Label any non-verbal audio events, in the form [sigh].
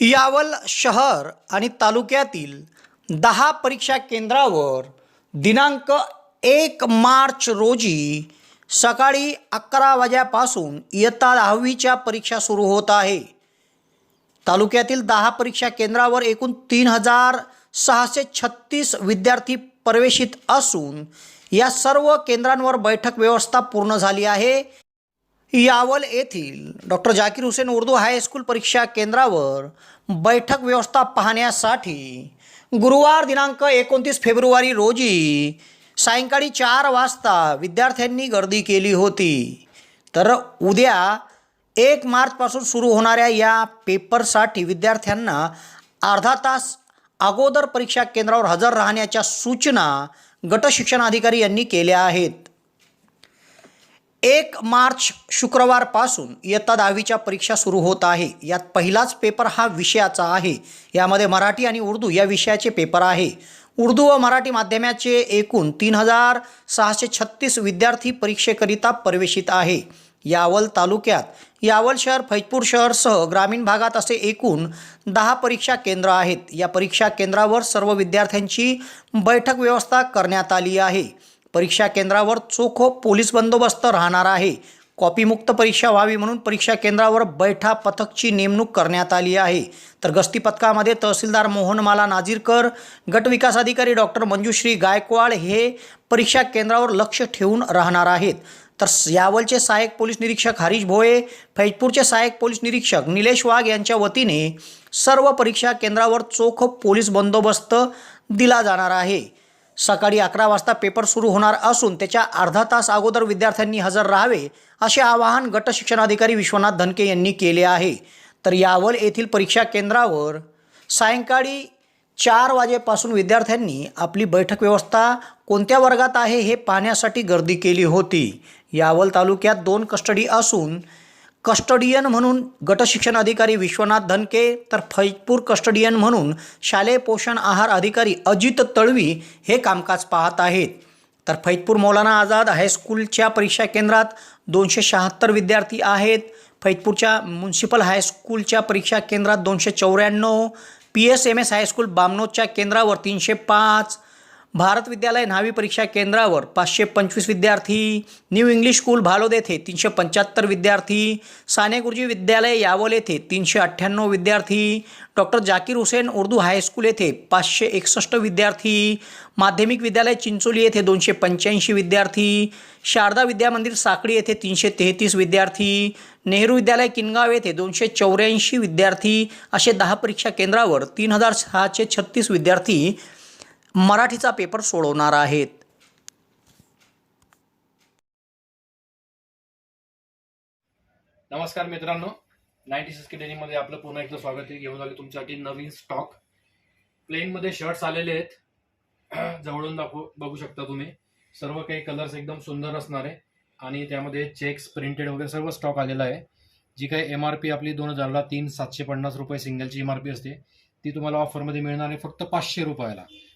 यावल शहर आणि तालुक्यातील दहा परीक्षा केंद्रावर दिनांक एक मार्च रोजी सकाळी अकरा वाजेपासून इयत्ता दहावीच्या परीक्षा सुरू होत आहे. तालुक्यातील दहा परीक्षा केंद्रावर एकूण तीन हजार सहाशे छत्तीस विद्यार्थी प्रवेशित असून या सर्व केंद्रांवर बैठक व्यवस्था पूर्ण झाली आहे. यावल येथील doctor Zakir Hussain Urdu high school परीक्षा केंद्रावर बैठक व्यवस्था पाहण्यासाठी गुरुवार दिनांक एकोणतीस फेब्रुवारी रोजी सायंकाळी चार वाजता विद्यार्थ्यांनी गर्दी केली होती. तर उद्या एक मार्चपासून सुरू होणाऱ्या या पेपरसाठी विद्यार्थ्यांना अर्धा तास अगोदर परीक्षा केंद्रावर हजर राहण्याच्या सूचना गटशिक्षणाधिकारी यांनी केल्या आहेत. एक मार्च शुक्रवारपासून इयत्ता दहावीच्या परीक्षा सुरू होत आहे. यात पहिलाच पेपर हा विषयाचा आहे. यामध्ये मराठी आणि उर्दू या विषयाचे पेपर आहे. उर्दू व मराठी माध्यमाचे एकूण तीन हजार सहाशे छत्तीस विद्यार्थी परीक्षेकरिता प्रवेशित आहे. यावल तालुक्यात यावल शहर फैजपूर शहरसह ग्रामीण भागात असे एकूण दहा परीक्षा केंद्र आहेत. या परीक्षा केंद्रावर सर्व विद्यार्थ्यांची बैठक व्यवस्था करण्यात आली आहे. परीक्षा केंद्रावर चोख पोलीस बंदोबस्त राहणार आहे. कॉपीमुक्त परीक्षा व्हावी म्हणून परीक्षा केंद्रावर बैठा पथकची नेमणूक करण्यात आली आहे. तर गस्ती पथकामध्ये तहसीलदार मोहनमाला नाजीरकर गटविकास अधिकारी डॉक्टर मंजुश्री गायकवाड हे परीक्षा केंद्रावर लक्ष ठेवून राहणार आहेत. तर यावलचे सहाय्यक पोलीस निरीक्षक हरीश भोये फैजपूरचे सहाय्यक पोलीस निरीक्षक निलेश वाघ यांच्या वतीने सर्व परीक्षा केंद्रावर चोख पोलीस बंदोबस्त दिला जाणार आहे. सकाळी अकरा वाजता पेपर सुरू होणार असून त्याच्या अर्धा तास अगोदर विद्यार्थ्यांनी हजर राहावे असे आवाहन गट शिक्षणाधिकारी विश्वनाथ धनके यांनी केले आहे. तर यावल येथील परीक्षा केंद्रावर सायंकाळी चार वाजेपासून विद्यार्थ्यांनी आपली बैठक व्यवस्था कोणत्या वर्गात आहे हे पाहण्यासाठी गर्दी केली होती. यावल तालुक्यात दोन कस्टडी असून कस्टडियन म्हणून गटशिक्षण अधिकारी विश्वनाथ धनके तर फैजपूर कस्टडियन म्हणून शालेय पोषण आहार अधिकारी अजित तळवी हे कामकाज पाहत आहेत. तर फैजपूर मौलाना आझाद हायस्कूलच्या परीक्षा केंद्रात दोनशे शहात्तर विद्यार्थी आहेत. फैजपूरच्या म्युन्सिपल हायस्कूलच्या परीक्षा केंद्रात दोनशे चौऱ्याण्णव P S M S high school बामनोदच्या केंद्रावर तीनशे पाच भारत विद्यालय न्हावी परीक्षा केंद्रावर पाचशे पंचवीस विद्यार्थी न्यू इंग्लिश स्कूल भालोद येथे तीनशे पंच्याहत्तर विद्यार्थी साने गुरुजी विद्यालय यावल येथे तीनशे अठ्ठ्याण्णव विद्यार्थी doctor Zakir Hussain Urdu high school येथे पाचशे एकसष्ट विद्यार्थी माध्यमिक विद्यालय चिंचोली येथे दोनशे पंच्याऐंशी विद्यार्थी शारदा विद्या मंदिर साकळी येथे तीनशे तेहतीस विद्यार्थी नेहरू विद्यालय किनगाव येथे दोनशे चौऱ्याऐंशी विद्यार्थी असे दहा परीक्षा केंद्रावर तीन हजार सहाशे छत्तीस विद्यार्थी मराठीचा पेपर सोडवणार आहेत. नमस्कार मित्रांनो. नाईन्टी सिक्समध्ये आपलं पुन्हा एकदा स्वागत आहे. घेऊन आले तुमच्यासाठी नवीन स्टॉक प्लेनमध्ये शर्ट्स आलेले आहेत. [clears throat] जवळून दाखवू बघू शकता तुम्ही. सर्व काही कलर्स एकदम सुंदर असणार आहे. आणि त्यामध्ये चेक्स प्रिंटेड वगैरे सर्व स्टॉक आलेला आहे. जी काही एम आर पी आपली दोन हजारला तीन सातशे पन्नास रुपये सिंगलची एम आर पी असते ती तुम्हाला ऑफरमध्ये मिळणार आहे फक्त पाचशे रुपयाला.